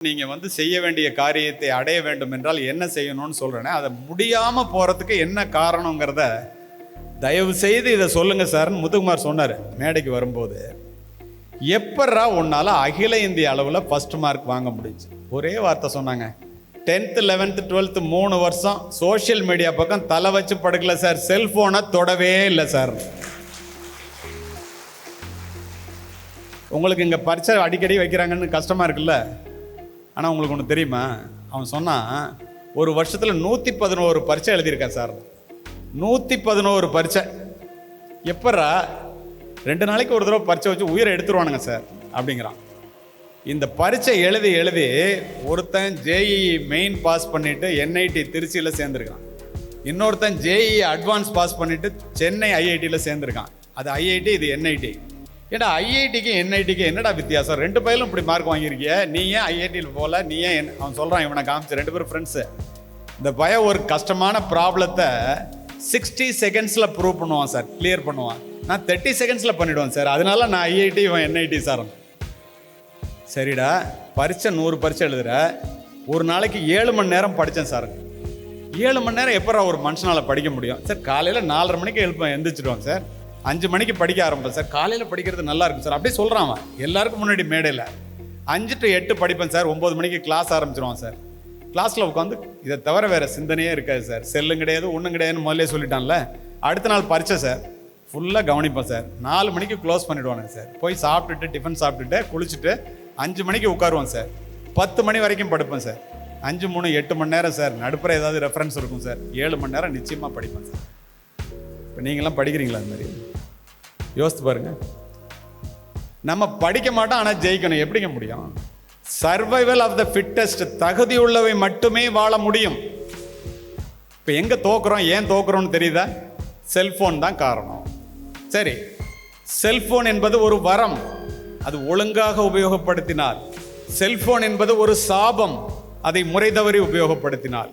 நீங்கள் வந்து செய்ய வேண்டிய காரியத்தை அடைய வேண்டும் என்றால் என்ன செய்யணும்னு சொல்கிறேனே அதை முடியாமல் போகிறதுக்கு என்ன காரணங்கிறத தயவு செய்து இதை சொல்லுங்கள் சார்னு முத்துக்குமார் சொன்னார் மேடைக்கு வரும்போது எப்பட்றா உன்னால் அகில இந்திய அளவில் ஃபஸ்ட் மார்க் வாங்க முடிஞ்சு? ஒரே வார்த்தை சொன்னாங்க டென்த்து லெவன்த்து டுவெல்த்து மூணு வருஷம் சோஷியல் மீடியா பக்கம் தலை வச்சு படுக்கல சார். செல்ஃபோனை தொடவே இல்லை சார். உங்களுக்கு இங்கே பரிசை அடிக்கடி வைக்கிறாங்கன்னு கஷ்டமாக இருக்குல்ல? ஆனால் உங்களுக்கு ஒன்று தெரியுமா? அவன் சொன்னான் ஒரு வருஷத்தில் நூற்றி பதினோரு பரீட்சை எழுதியிருக்கேன் சார். நூற்றி பதினோரு பரீட்சை. எப்பட்றா? ரெண்டு நாளைக்கு ஒரு தடவை பரீட்சை வச்சு உயிரை எடுத்துருவானுங்க சார் அப்படிங்கிறான். இந்த பரீட்சை எழுதி எழுதி ஒருத்தன் ஜேஇ மெயின் பாஸ் பண்ணிவிட்டு என்ஐடி திருச்சியில் சேர்ந்துருக்கான். இன்னொருத்தன் ஜேஇ அட்வான்ஸ் பாஸ் பண்ணிவிட்டு சென்னை ஐஐடியில் சேர்ந்துருக்கான். அது ஐஐடி இது என்ஐடி ஏடா ஐஐடிக்கு என்ஐடிக்கு என்னடா வித்தியாசம்? ரெண்டு பையலும் இப்படி மார்க் வாங்கியிருக்கிய? நீ ஏன் ஐஐடியில் போகல நீ ஏன் அவன் சொல்கிறான் இவனை காமிச்சு. ரெண்டு பேரும் ஃப்ரெண்ட்ஸு இந்த பய ஒரு கஷ்டமான ப்ராப்ளத்தை சிக்ஸ்டி செகண்ட்ஸில் ப்ரூவ் பண்ணுவான் சார். கிளியர் பண்ணுவான். நான் தேர்ட்டி செகண்ட்ஸில் பண்ணிவிடுவேன் சார். அதனால நான் ஐஐடி இவன் என்ஐடி சார். சரிடா. பரீட்சை நூறு பரீட்சை எழுதுற. ஒரு நாளைக்கு ஏழு மணி நேரம் படித்தேன் சார். ஏழு மணி நேரம் எப்போ ஒரு மனுஷனால் படிக்க முடியும்? சார் காலையில் நாலரை மணிக்கு எழுப்பேன் எந்திரிச்சிடுவாங்க சார். அஞ்சு மணிக்கு படிக்க ஆரம்பிப்பேன் சார். காலையில் படிக்கிறது நல்லா இருக்கும் சார். அப்படியே சொல்கிறான் அவன். எல்லாருக்கும் முன்னாடி மேடையில். அஞ்சு டு எட்டு படிப்பேன் சார். ஒம்பது மணிக்கு கிளாஸ் ஆரம்பிச்சிருவான் சார். கிளாஸில் உட்காந்து இதை தவிர வேறு சிந்தனையே இருக்காது சார். செல்லும் கிடையாது ஒன்றும் கிடையாதுன்னு முதல்ல சொல்லிட்டான்ல. அடுத்த நாள் பரீட்சை சார். ஃபுல்லாக கவனிப்பேன் சார். நாலு மணிக்கு க்ளோஸ் பண்ணிவிடுவானுங்க சார். போய் சாப்பிட்டுட்டு டிஃபன் சாப்பிட்டுட்டு குளிச்சுட்டு அஞ்சு மணிக்கு உட்காருவோம் சார். பத்து மணி வரைக்கும் படுப்பேன் சார். அஞ்சு மூணு எட்டு மணி நேரம் சார். நடுப்புற ஏதாவது ரெஃபரன்ஸ் இருக்கும் சார். ஏழு மணி நேரம் நிச்சயமாக படிப்பேன் சார். இப்போ நீங்களாம் படிக்கிறீங்களா அந்த மாதிரி? யோசித்து பாருங்க. நம்ம படிக்க மாட்டோம் ஆனால் ஜெயிக்கணும். எப்படிங்க முடியும்? சர்வைவல் ஆஃப் த ஃபிட்டஸ்ட் தகுதி உள்ளவை மட்டுமே வாழ முடியும். இப்போ எங்கே தோக்குறோம் ஏன் தோக்குறோம்னு தெரியுதா? செல்ஃபோன் தான் காரணம். சரி செல்ஃபோன் என்பது ஒரு வரம். அது ஒழுங்காக உபயோகப்படுத்தினால். செல்ஃபோன் என்பது ஒரு சாபம். அதை முறை தவறி உபயோகப்படுத்தினால்.